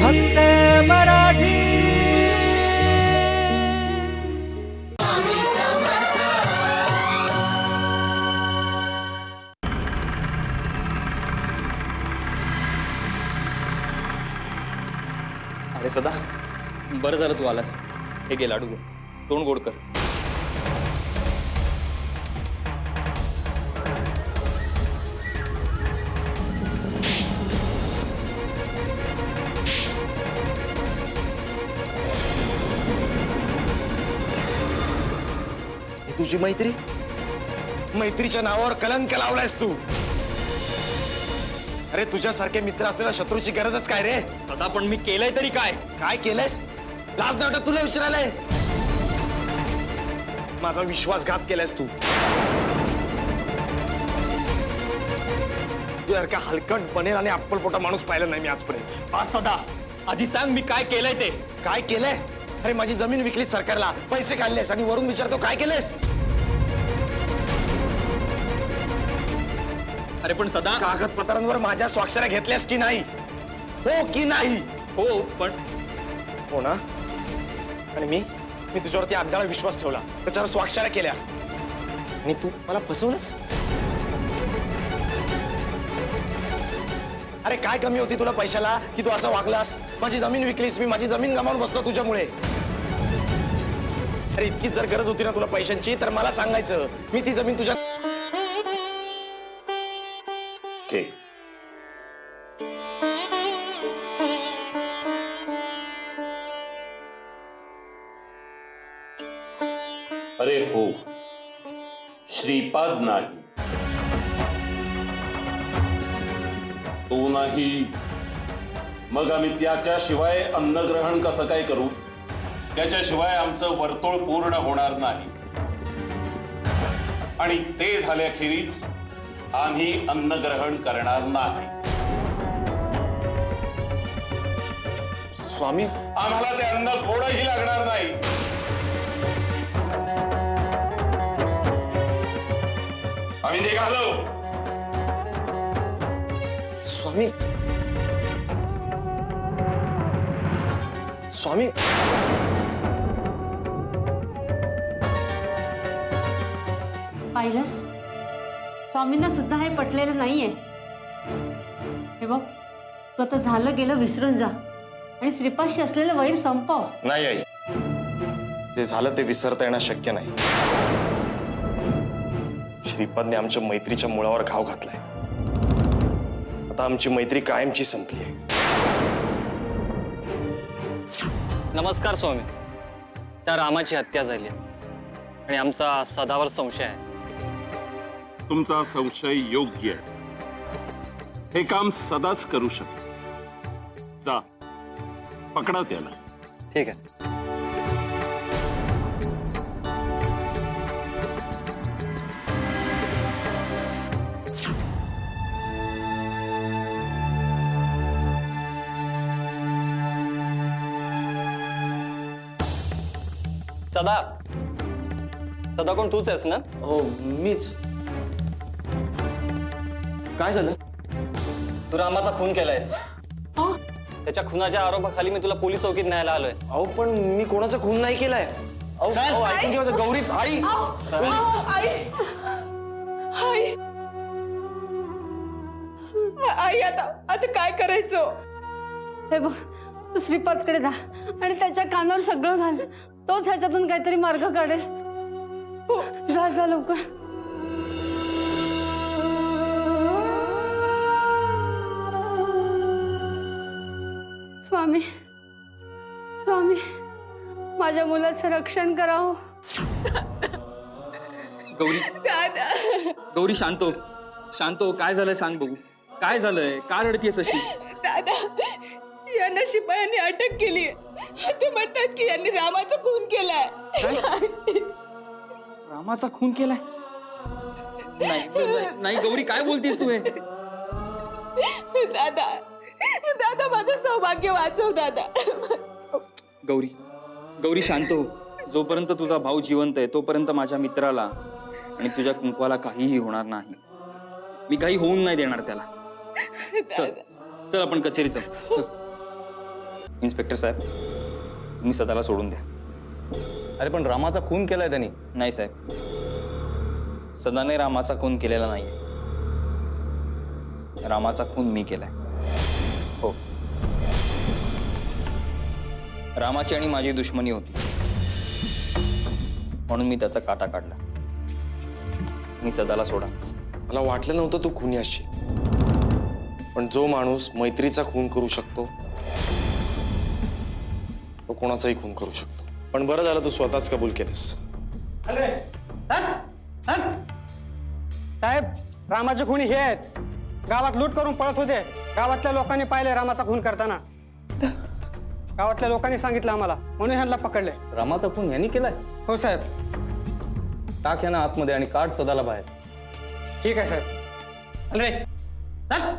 फक्त मराठी. अरे सदा बरं झालं तू आलास. हे गे लाडू घे तोंड गोड कर. तुझी मैत्री? मैत्रीच्या नावावर कलंक लावलायस तू. अरे तुझ्यासारखे मित्र असलेल्या शत्रूची गरजच काय रे? सदा पण मी केलंय तरी काय? काय केलंयस? लाज वाटत तुला विचारायलाय माझा विश्वासघात केलायस तू. तू यार हलकट बनेल आणि अप्पलपोटा माणूस पाहिला नाही मी आजपर्यंत. हा सदा. आधी सांग मी काय केलंय ते. काय केलंय? अरे माझी जमीन विकलीस सरकारला. पैसे काढलेस आणि वरून विचारतो काय केलंयस अरे पण सदा कागदपत्रांवर माझ्या स्वाक्षऱ्या घेतल्यास की नाही? हो की नाही? हो पण हो ना? आणि मी मी तुझ्यावरती अद्याळा विश्वास ठेवला. त्याच्यावर स्वाक्षऱ्या केल्या. आणि तू मला फसवलंस? अरे काय कमी होती तुला पैशाला की तू असं वागलास? माझी जमीन विकलीस मी माझी जमीन गमावून बसलो तुझ्यामुळे. अरे जर गरज होती ना तुला पैशांची तर मला सांगायचं. मी ती जमीन तुझ्या अरे हो. श्रीपाद नाही. तो नाही. मग आम्ही त्याच्याशिवाय अन्नग्रहण कसं काय करू? त्याच्याशिवाय आमचं वर्तुळ पूर्ण होणार नाही. आणि ते झाल्याखेरीज आम्ही अन्नग्रहण करणार नाही. स्वामी? आम्हाला ते अन्न थोडंही लागणार नाही. आम्ही निघालो. स्वामी? स्वामी? पाहिलंस स्वामींना सुद्धा हे पटलेलं नाहीये. हे बघ तू आता झालं गेलं विसरून जा. आणि श्रीपाशी असलेलं वैर संपव. नाही आई. ते झालं ते विसरता येणं शक्य नाही. श्रीपादने आमच्या मैत्रीच्या मुळावर घाव घातलाय. आता आमची मैत्री कायमची संपली आहे. नमस्कार स्वामी. त्या रामाची हत्या झाली आणि आमचा सदावर संशय आहे. तुमचा संशय योग्य आहे. हे काम सदाच करू शकतो. जा पकडा त्याला. ठीक आहे. सदा. सदा कोण तूच आहेस ना? हो मीच. काय झालं? तू रामाचा खून केलायस. अं? त्याच्या खुनाच्या आरोपाखाली मी तुला पोलीस चौकीत न्यायला आलोय. अहो पण मी कोणाचा खून नाही केलाय? अहो अहो, ऐकून घे माझं गौरी आई. आई. आई. आता आता काय करायचं? हे बघ तू श्रीपादकडे जा आणि त्याच्या कानावर सगळं घाल. तोच ह्याच्यातून काहीतरी मार्ग काढेल. जा जा लवकर. स्वामी स्वामी माझ्या मुलाचं रक्षण करावं. गौरी दादा. गौरी शांतो शांतो काय झालंय सांग बघू. काय झालंय? का रडतीयस अशी? दादा यांना शिपायांनी अटक केली ते म्हणतात की यांनी रामाचा खून केलाय. रामाचा खून केलाय? नाही नाही- नाही. गौरी काय बोलतीस तू हे? दादा दादा माझं सौभाग्य वाचव दादा. गौरी गौरी शांत हो. जोपर्यंत तुझा भाऊ जिवंत आहे तोपर्यंत माझ्या मित्राला आणि तुझ्या कुंकवाला काहीही होणार नाही. मी काही होऊन नाही देणार त्याला. चल चल आपण कचेरी चल चल. इन्स्पेक्टर साहेब तुम्ही सदाला सोडून द्या. अरे पण रामाचा खून केलाय त्यांनी. नाही साहेब. सदाने रामाचा खून केलेला नाहीये. रामाचा खून मी केलाय. हो. रामाची आणि माझी दुश्मनी होती. म्हणून मी त्याचा काटा काढला. मी सदाला सोडा. मला वाटलं नव्हतं तू खुनी असशील. पण जो माणूस मैत्रीचा खून करू शकतो तो कोणाचाही खून करू शकतो. पण बरं झालं तू स्वतःच कबूल केलंस. साहेब रामाचे खुनी हे आहेत. गावात लूट करून पळत होते. गावातल्या लोकांनी पाहिले रामाचा खून करताना. गावातल्या लोकांनी सांगितलं आम्हाला. म्हणून ह्यांना पकडले. रामाचा खून यांनी केलाय? हो साहेब. टाक यांना आतमध्ये आणि काढ सदाला बाहेर. ठीक आहे साहेब. अरे चल.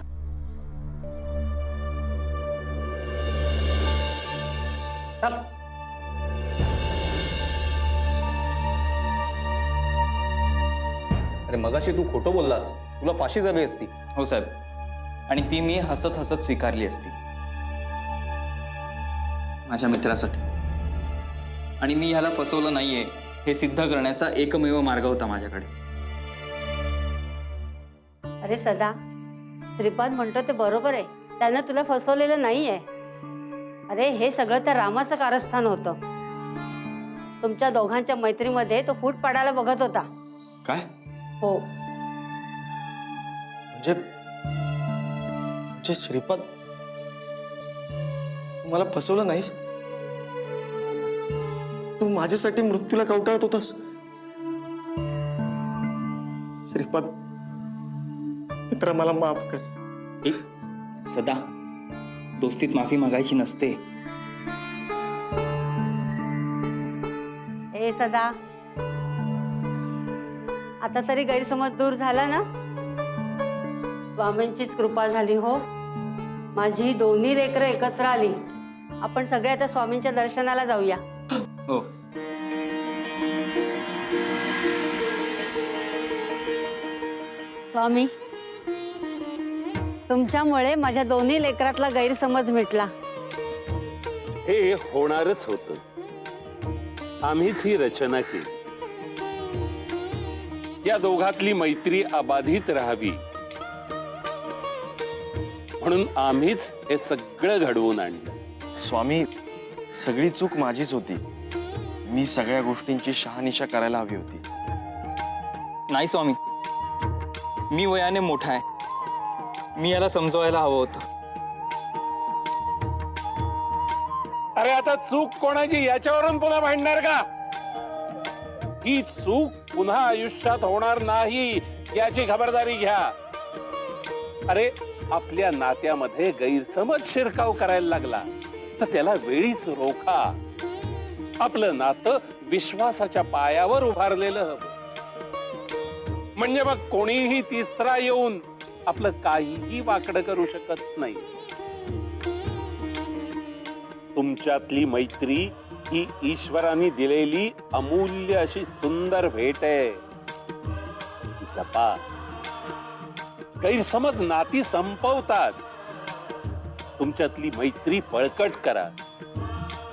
चल. अरे मगाशी तू खोटं बोललास. तुला फाशी झाली असती. हो साहेब. आणि ती मी हसत हसत स्वीकारली असती. माझ्या मित्रासाठी. आणि मी ह्याला फसवलं नाहीये हे सिद्ध करण्याचा एकमेव मार्ग होता माझ्याकडे. अरे सदा श्रीपाद म्हणतो ते बरोबर आहे. त्यानं तुला फसवलेलं नाहीये. अरे हे सगळं त्या रामाचं कारस्थान होतं. तुमच्या दोघांच्या मैत्रीमध्ये तो फूट पाडायला बघत होता. काय? हो. म्हणजे म्हणजे श्रीपाद तू मला फसवलं नाहीस तू माझ्यासाठी मृत्यूला कवटाळत होतास. श्रीपाद मित्रा मला माफ कर. सदा दोस्तीत माफी मागायची नसते. ए सदा आता तरी गैरसमज दूर झाला ना? स्वामींचीच कृपा झाली हो. माझी दोन्ही लेकरं एकत्र आली. आपण सगळे आता स्वामींच्या दर्शनाला जाऊया. हो. स्वामी तुमच्यामुळे माझ्या दोन्ही लेकरातला गैरसमज मिटला. हे होणारच होत. आम्हीच ही रचना केली. या दोघातली मैत्री अबाधित राहावी. म्हणून आम्हीच हे सगळं घडवून आणलं. स्वामी सगळी चूक माझीच होती. मी सगळ्या गोष्टींची शहानिशा करायला हवी होती. नाही स्वामी. मी वयाने मोठा आहे. मी याला समजवायला हवं होतं. अरे आता चूक कोणाची याच्यावरून पुन्हा भांडणार का? ही चूक पुन्हा आयुष्यात होणार नाही याची खबरदारी घ्या. अरे आपल्या नात्यामध्ये गैरसमज शिरकाव करायला लागला. तर त्याला वेळीच रोखा. आपलं नातं विश्वासाच्या पायावर उभारलेलं हवं. म्हणजे मग कोणीही तिसरा येऊन आपलं काहीही वाकडं करू शकत नाही. तुमच्यातली मैत्री ही ईश्वराने दिलेली अमूल्य अशी सुंदर भेट आहे. जपा. गैरसमज नाती संपवतात. तुमच्यातली मैत्री बळकट करा.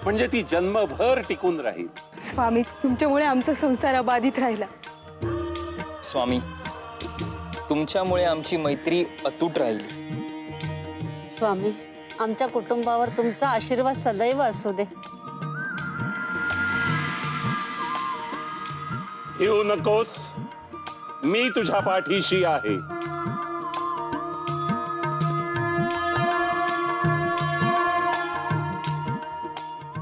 म्हणजे ती जन्मभर टिकून राहील. स्वामी तुमच्यामुळे आमचा संसार अबाधित राहिला. स्वामी तुमच्यामुळे आमची मैत्री अतूट राहिली. स्वामी आमच्या कुटुंबावर तुमचा आशीर्वाद सदैव असू दे. येऊ नकोस. मी तुझ्या पाठीशी आहे.